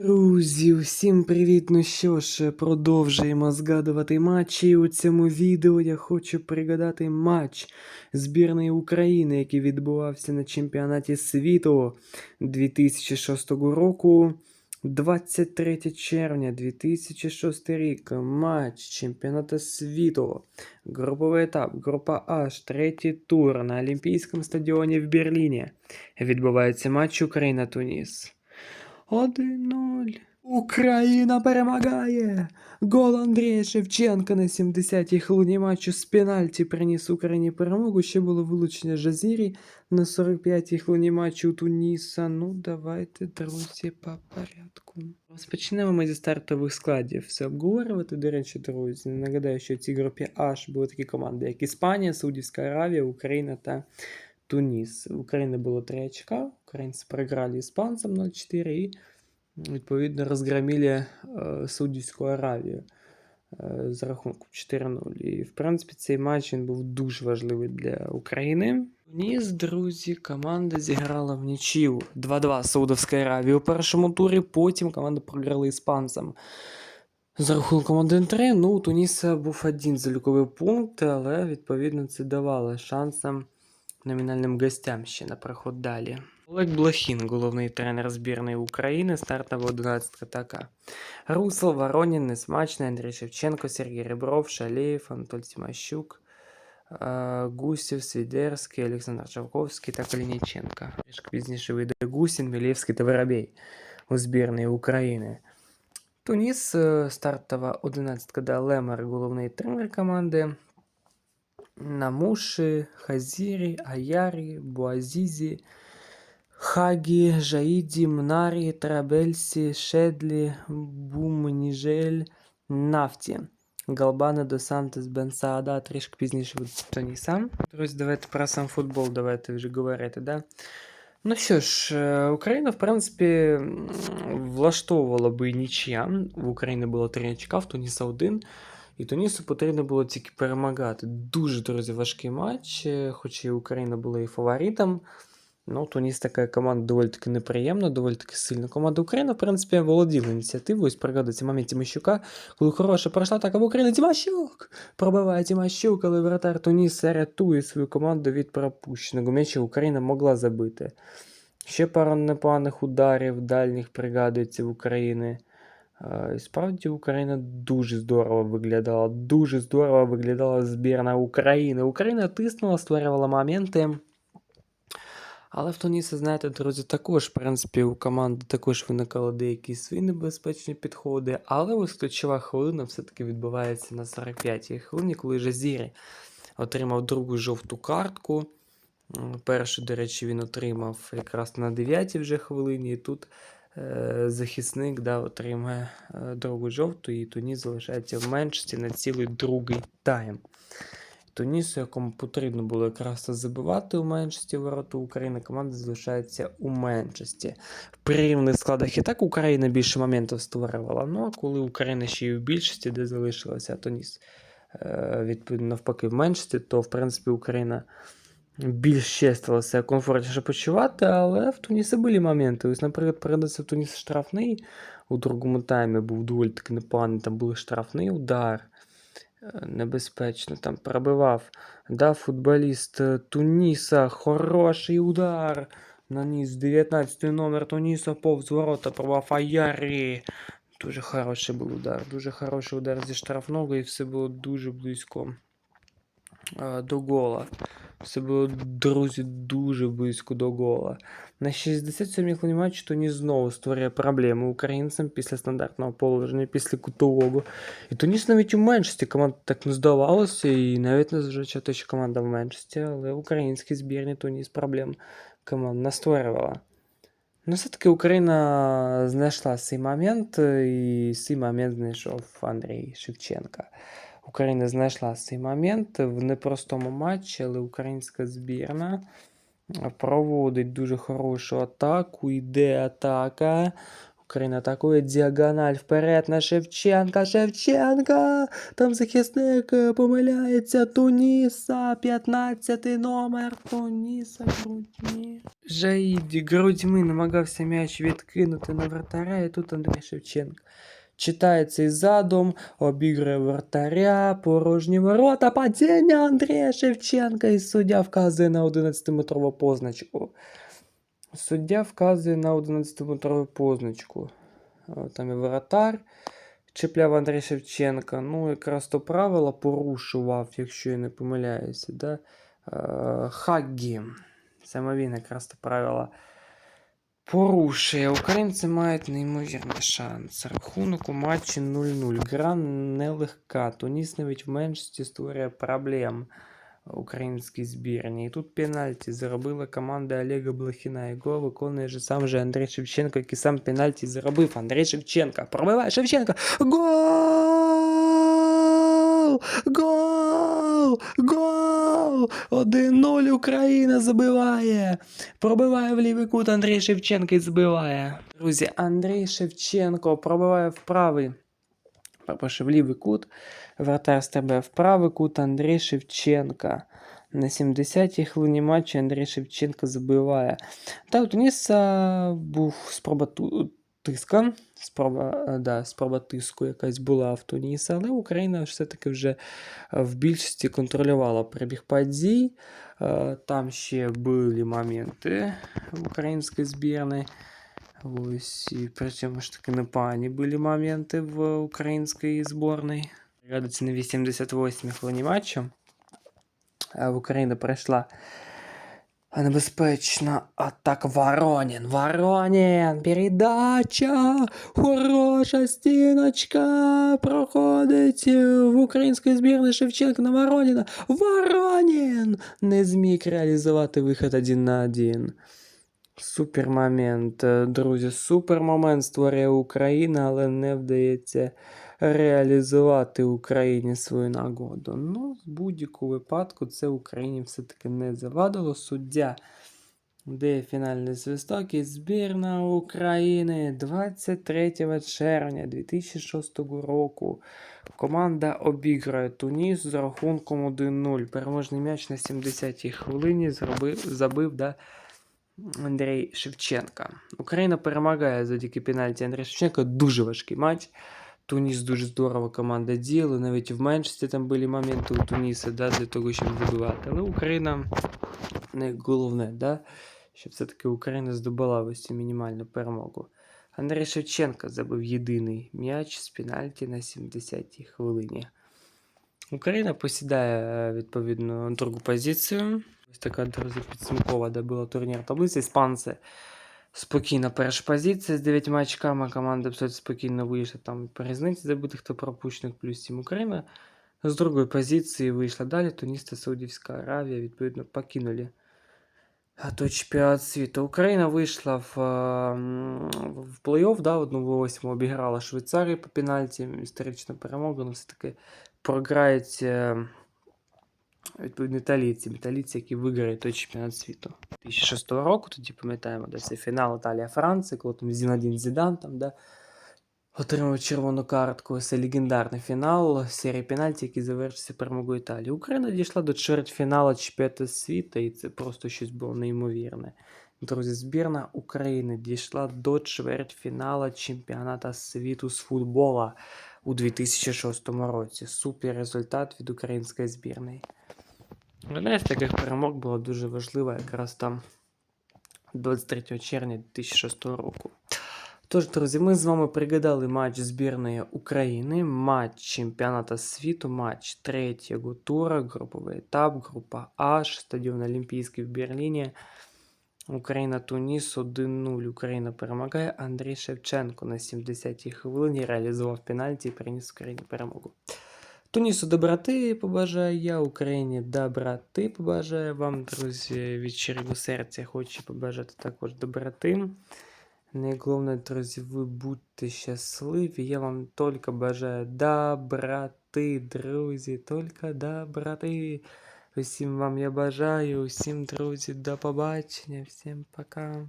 Друзі, усім привіт! Ну що ж, продовжуємо згадувати матчі. У цьому відео я хочу пригадати матч збірної України, який відбувався на чемпіонаті світу 2006 року. 23 червня 2006 рік. Матч чемпіонату світу. Груповий етап, група H, третій тур на Олімпійському стадіоні в Берліні. Відбувається матч Україна-Туніс. 1-0. Україна перемагає! Гол Андрія Шевченка на 70-й хвилині матчу з пенальті приніс Україні перемогу. Ще було вилучення Жазірі на 45-й хвилині матчу у Туніса. Ну, давайте, друзі, по порядку. Розпочнемо ми зі стартових складів. Все обговорювати. До речі, друзі. Нагадаю, що в цій групі H були такі команди, як Іспанія, Саудівська Аравія, Україна та Туніс. У України було 3 очка. Українці програли іспанцям 0-4 і відповідно розгромили е, Саудівську Аравію е, з рахунком 4-0. І, в принципі, цей матч він був дуже важливий для України. Туніс, друзі, команда зіграла в нічию 2-2 з Саудовської Аравії у першому турі. Потім команда програла іспанцям. За рахунком 1-3, ну, у Туніса був один заліковий пункт, але відповідно це давало шансам номінальним гостям ще на проход далі. Олег Блохін, головний тренер збірної України, стартова 11 така. Руслов, Воронін, Несмачний, Андрій Шевченко, Сергій Ребров, Шалєєв, Анатолій Тимощук, е, Гусєв, Свідерський, Олександр Чавковський та Калініченко. Пізніше вийде Гусін, Мілєвський та Воробей у збірної України. Туніс, е, стартова 11 да Лемер, головний тренер команди. Намуши, Хазірі, Аярі, Буазізі, Хагі, Жаїді, Мнарі, Трабельсі, Шедлі, Бумніжель, Нафті. Галбана до Сантес Бенсаада трішки пізніше буде Тоніса. Друзі, давайте про сам футбол, давайте вже говорити, да? Ну що ж, е, Україна, в принципі, влаштовувала би нічия. В Україні було 3 очка, в Туніса 1. І Тунісу потрібно було тільки перемагати. Дуже, друзі, важкий матч, е, хоч і Україна була і фаворитом. Ну, Туніс така команда доволі таки неприємна, доволі таки сильна. Команда України, в принципі, володіла ініціативою. Ось пригадується момент Тимощука, коли хороша пройшла атака в Україні. Тимощук! Пробиває Тимощук, але вратар Туніса рятує свою команду від пропущеного м'яча. Україна могла забити. Ще пара непоганих ударів дальніх пригадується в України. Е, І справді Україна дуже здорово виглядала. Дуже здорово виглядала збірна України. Україна тиснула, створювала моменти. Але в Туніса, знаєте, друзі, також, в принципі, у команди також виникали деякі свої небезпечні підходи. Але ось ключова хвилина все-таки відбувається на 45-й хвилині, коли Жазірі отримав другу жовту картку. Першу, до речі, він отримав якраз на 9-й вже хвилині. І тут захисник да, отримає е, другу жовту, і Туніс залишається в меншості на цілий другий тайм. Тунісу, якому потрібно було якраз забивати у меншості вороту України, команда залишається у меншості. В прирівних складах і так Україна більше моментів створювала. Ну а коли Україна ще й у більшості, де залишилася Туніс, е, відповідно навпаки, в меншості, то в принципі Україна більш стала комфортніше почувати, але в Тунісі були моменти. Ось, наприклад, передався в Туніс штрафний у другому таймі був доволі таки непоганий. Там був штрафний удар. е, Небезпечно там пробивав. Да, футболіст е, Туніса. Хороший удар. Наніс 19 номер Туніса повз ворота пробував Аярі. Дуже хороший був удар. Дуже хороший удар зі штрафного, і все було дуже близько е, до гола. Все було, друзі, дуже близько до гола. На 67-й хвилині Туніс знову створює проблеми українцям після стандартного положення, після кутового. І Туніс навіть у меншості команда так не здавалося, і навіть незважаючи те, що команда в меншості, але українській збірні Туніс проблем команд не створювала. Ну, все-таки Україна знайшла цей момент, і цей момент знайшов Андрій Шевченко. Україна знайшла цей момент в непростому матчі, але українська збірна проводить дуже хорошу атаку, йде атака. Україна атакує діагональ вперед на Шевченка. Шевченка! Там захисник е, помиляється. Туніса, 15 номер. Туніса грудьми. Жаїді грудьми намагався м'яч відкинути на вратаря, і тут Андрій Шевченко. Читає цей задум, обігрує вратаря, порожні ворота, падіння Андрія Шевченка, і суддя вказує на 11-метрову позначку. Суддя вказує на 11-метрову позначку. Там і воротар чіпляв Андрій Шевченка. Ну, якраз то правило порушував, якщо я не помиляюся. Да? Е, Хаггі. Саме він якраз то правило порушує. Українці мають неймовірний шанс. Рахунок у матчі 0-0. Гра нелегка. Туніс навіть в меншості створює проблем українській збірні. І тут пенальті заробила команда Олега Блохіна. Його виконує же сам же Андрій Шевченко, який сам пенальті заробив. Андрій Шевченко. Пробиває Шевченко. Гол! Гол! Гол! 1-0 Україна забиває. Пробиває в лівий кут Андрій Шевченко і збиває. Друзі, Андрій Шевченко пробиває в правий. Перепрошую, в лівий кут. Вратар стрибає в правий кут Андрій Шевченка. На 70-й хвилині матчу Андрій Шевченко забиває. Та у Туніса був спроба тиска. Спроба, е, да, спроба тиску якась була в Туніса, але Україна все-таки вже е, в більшості контролювала перебіг подій. Е, Там ще були моменти в української збірної. Ось, і причому ж таки непогані були моменти в українській зборній. Радиться на 88 хвилині матчу. В Україну прийшла небезпечна атака Воронін. Воронін! Передача! Хороша стіночка! Проходить в української збірній Шевченка на Вороніна. Воронін! Не зміг реалізувати вихід один на один. Супер момент, е, друзі. Супер момент створює Україна, але не вдається реалізувати Україні свою нагоду. Ну, в будь-якому випадку це Україні все-таки не завадило. Суддя дає фінальний свисток і збірна України 23 червня 2006 року. Команда обіграє Туніс з рахунком 1-0. Переможний м'яч на 70-й хвилині зробив, забив да, Андрій Шевченка. Україна перемагає завдяки пенальті Андрія Шевченка. Дуже важкий матч. Туніс дуже здорово команда діяла. Навіть в меншості там були моменти у Туніса да, для того, щоб забивати. Але Україна не головне, да, щоб все-таки Україна здобула ось цю мінімальну перемогу. Андрій Шевченко забив єдиний м'яч з пенальті на 70-й хвилині. Україна посідає е, відповідно другу позицію. Ось така, друзі, підсумкова, де була турнір таблиці. Іспанці спокійна перша позиція з 9 очками. Команда абсолютно спокійно вийшла там по різниці забитих та пропущених плюс 7 Україна. З другої позиції вийшла далі. Туніс та Саудівська Аравія, відповідно, покинули той чемпіонат світу. Україна вийшла в, е, в плей-офф, да, 1-8 обіграла Швейцарію по пенальті. Історична перемога, але все-таки програють е, відповідно італійці. Італійці, які виграють той чемпіонат світу. 2006 року, тоді пам'ятаємо, де це фінал Італія-Франція, коли там Зінадін Зідан там, да, отримав червону картку. Це легендарний фінал серії пенальті, який завершився перемогою Італії. Україна дійшла до чвертьфіналу чемпіонату світу, і це просто щось було неймовірне. Друзі, збірна України дійшла до чвертьфіналу чемпіонату світу з футбола у 2006 році. Супер результат від української збірної. Одна з таких перемог була дуже важлива якраз там 23 червня 2006 року. Тож, друзі, ми з вами пригадали матч збірної України, матч чемпіонату світу, матч третього тура, груповий етап, група H, стадіон Олімпійський в Берліні. Україна Туніс 1-0. Україна перемагає. Андрій Шевченко на 70-й хвилині реалізував пенальті і приніс Україні перемогу. Тунісу доброти побажаю я, Україні доброти побажаю вам, друзі, від щирого серця хочу побажати також доброти. Найголовне, друзі, ви будьте щасливі. Я вам тільки бажаю доброти, друзі, тільки доброти. Усім вам я бажаю, усім, друзі, до побачення, всім пока.